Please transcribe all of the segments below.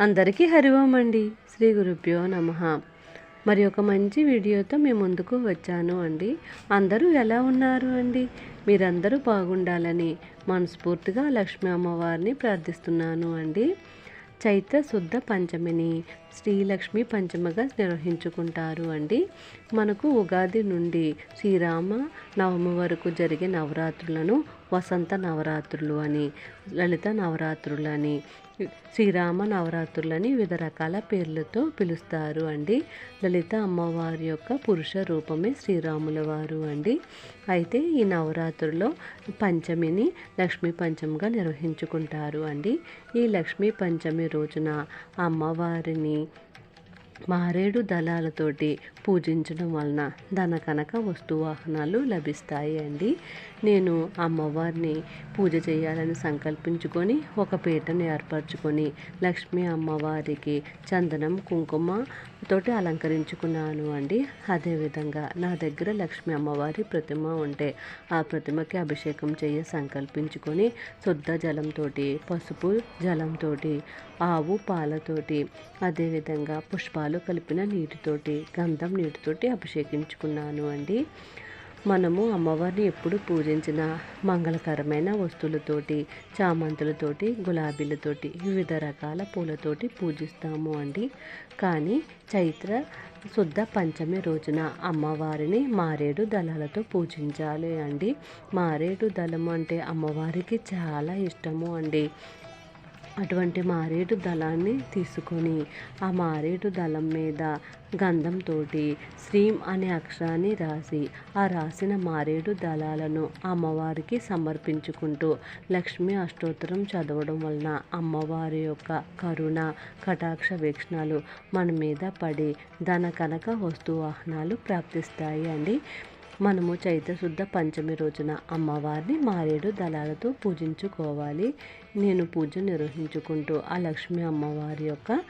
అందరికీ హరిఓం అండి. శ్రీ గురుభ్యో నమ. మరి ఒక మంచి వీడియోతో మీ ముందుకు వచ్చాను అండి. అందరూ ఎలా ఉన్నారు అండి? మీరందరూ బాగుండాలని మనస్ఫూర్తిగా లక్ష్మీ అమ్మవారిని ప్రార్థిస్తున్నాను అండి. చైత్ర శుద్ధ పంచమిని శ్రీలక్ష్మి పంచమగా నిర్వహించుకుంటారు అండి. మనకు ఉగాది నుండి శ్రీరామ నవమి వరకు జరిగే నవరాత్రులను వసంత నవరాత్రులు అని లలిత నవరాత్రులు అని శ్రీరామ నవరాత్రులని వివిధ రకాల పేర్లతో పిలుస్తారు అండి. లలిత అమ్మవారి యొక్క పురుష రూపమే శ్రీరాముల వారు అండి. అయితే ఈ నవరాత్రుల్లో పంచమిని లక్ష్మీ పంచమిగా నిర్వహించుకుంటారు అండి. ఈ లక్ష్మీ పంచమి రోజున అమ్మవారిని మారేడు దళాలతోటి పూజించడం వలన ధన కనక వస్తువాహనాలు లభిస్తాయి అండి. నేను అమ్మవారిని పూజ చేయాలని సంకల్పించుకొని ఒక పీటను ఏర్పరచుకొని లక్ష్మీ అమ్మవారికి చందనం కుంకుమ తోటి అలంకరించుకున్నాను అండి. అదేవిధంగా నా దగ్గర లక్ష్మీ అమ్మవారి ప్రతిమ ఉంటే ఆ ప్రతిమకి అభిషేకం చేయ సంకల్పించుకొని శుద్ధ జలంతో పసుపు జలంతో ఆవు పాలతోటి అదేవిధంగా పుష్పాలు కలిపిన నీటితోటి గంధం నీటితోటి అభిషేకించుకున్నాను అండి. మనము అమ్మవారిని ఎప్పుడు పూజించిన మంగళకరమైన వస్తువులతోటి చామంతులతోటి గులాబీలతోటి వివిధ రకాల పూలతోటి పూజిస్తాము అండి. కానీ చైత్ర శుద్ధ పంచమి రోజున అమ్మవారిని మారేడు దళాలతో పూజించాలి అండి. మారేడు దళం అంటే అమ్మవారికి చాలా ఇష్టము అండి. అటువంటి మారేడు దళాన్ని తీసుకొని ఆ మారేడు దళం మీద గంధంతో శ్రీం అనే అక్షరాన్ని రాసి ఆ రాసిన మారేడు దళాలను అమ్మవారికి సమర్పించుకుంటూ లక్ష్మీ అష్టోత్తరం చదవడం వలన అమ్మవారి యొక్క కరుణ కటాక్ష వీక్షణాలు మన మీద పడి ధన కనక వస్తువాహనాలు ప్రాప్తిస్తాయి అండి. మనము చైత్రశుద్ధ పంచమి రోజున అమ్మవారిని మారేడు దళాలతో పూజించుకోవాలి. నేను పూజ నిర్వహించుకుంటూ ఆ లక్ష్మీ అమ్మవారి యొక్క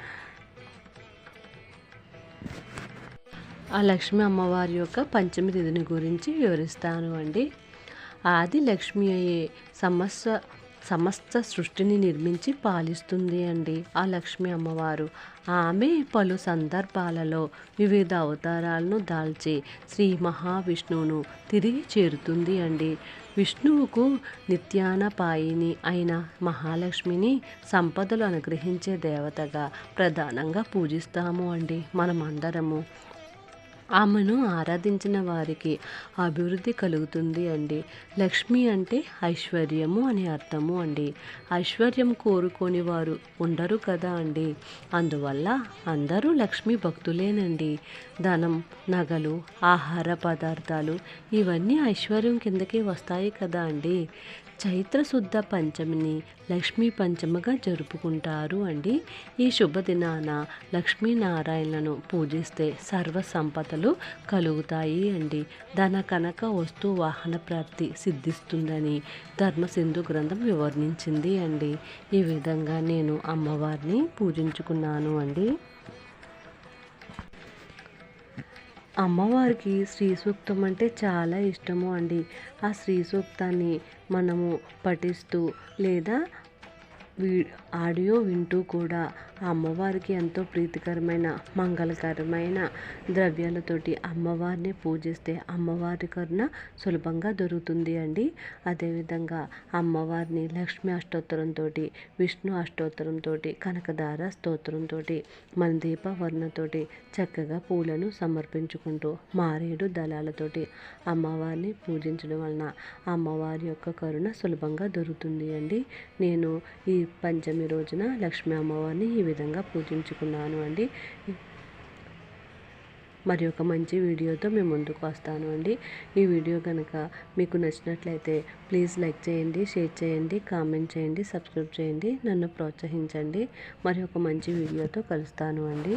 ఆ లక్ష్మీ అమ్మవారి యొక్క పంచమి తిథిని గురించి వివరిస్తాను అండి. ఆది లక్ష్మి అయ్యే సమస్య సమస్త సృష్టిని నిర్మించి పాలిస్తుంది అండి ఆ లక్ష్మీ అమ్మవారు. ఆమె పలు సందర్భాలలో వివిధ అవతారాలను దాల్చి శ్రీ మహావిష్ణువును తిరిగి చేరుతుంది అండి. విష్ణువుకు నిత్యానపాయిని అయిన మహాలక్ష్మిని సంపదలు అనుగ్రహించే దేవతగా ప్రధానంగా పూజిస్తాము అండి మనమందరము. ఆమెను ఆరాధించిన వారికి అభివృద్ధి కలుగుతుంది అండి. లక్ష్మి అంటే ఐశ్వర్యము అని అర్థము అండి. ఐశ్వర్యం కోరుకోని వారు ఉండరు కదా అండి. అందువల్ల అందరూ లక్ష్మి భక్తులేనండి. ధనం నగలు ఆహార పదార్థాలు ఇవన్నీ ఐశ్వర్యం కిందకే వస్తాయి కదా అండి. చైత్ర శుద్ధ పంచమిని లక్ష్మీ పంచమగా జరుపుకుంటారు అండి. ఈ శుభదినాన లక్ష్మీనారాయణను పూజిస్తే సర్వ సంపదలు కలుగుతాయి అండి. ధన కనక వస్తు వాహన ప్రాప్తి సిద్ధిస్తుందని ధర్మసింధు గ్రంథం వివరించింది అండి. ఈ విధంగా నేను అమ్మవారిని పూజించుకున్నాను అండి. అమ్మవారికి శ్రీ సూక్తం అంటే చాలా ఇష్టము అండి. ఆ శ్రీ సూక్తాన్ని మనము పఠిస్తూ లేదా వీ ఆడియో వింటూ కూడా అమ్మవారికి ఎంతో ప్రీతికరమైన మంగళకరమైన ద్రవ్యాలతోటి అమ్మవారిని పూజిస్తే అమ్మవారి కరుణ సులభంగా దొరుకుతుంది అండి. అదేవిధంగా అమ్మవారిని లక్ష్మీ అష్టోత్తరంతో విష్ణు అష్టోత్తరంతో కనకదార స్తోత్రంతో మన దీపవర్ణతోటి చక్కగా పూలను సమర్పించుకుంటూ మారేడు దళాలతోటి అమ్మవారిని పూజించడం వలన అమ్మవారి యొక్క కరుణ సులభంగా దొరుకుతుంది అండి. నేను ఈ పంచమి రోజున లక్ష్మీ అమ్మవారిని ఈ విధంగా పూజించుకున్నాను అండి. మరి ఒక మంచి వీడియోతో మేము ముందుకు వస్తాను అండి. ఈ వీడియో కనుక మీకు నచ్చినట్లయితే ప్లీజ్ లైక్ చేయండి షేర్ చేయండి కామెంట్ చేయండి సబ్స్క్రైబ్ చేయండి నన్ను ప్రోత్సహించండి. మరి ఒక మంచి వీడియోతో కలుస్తాను అండి.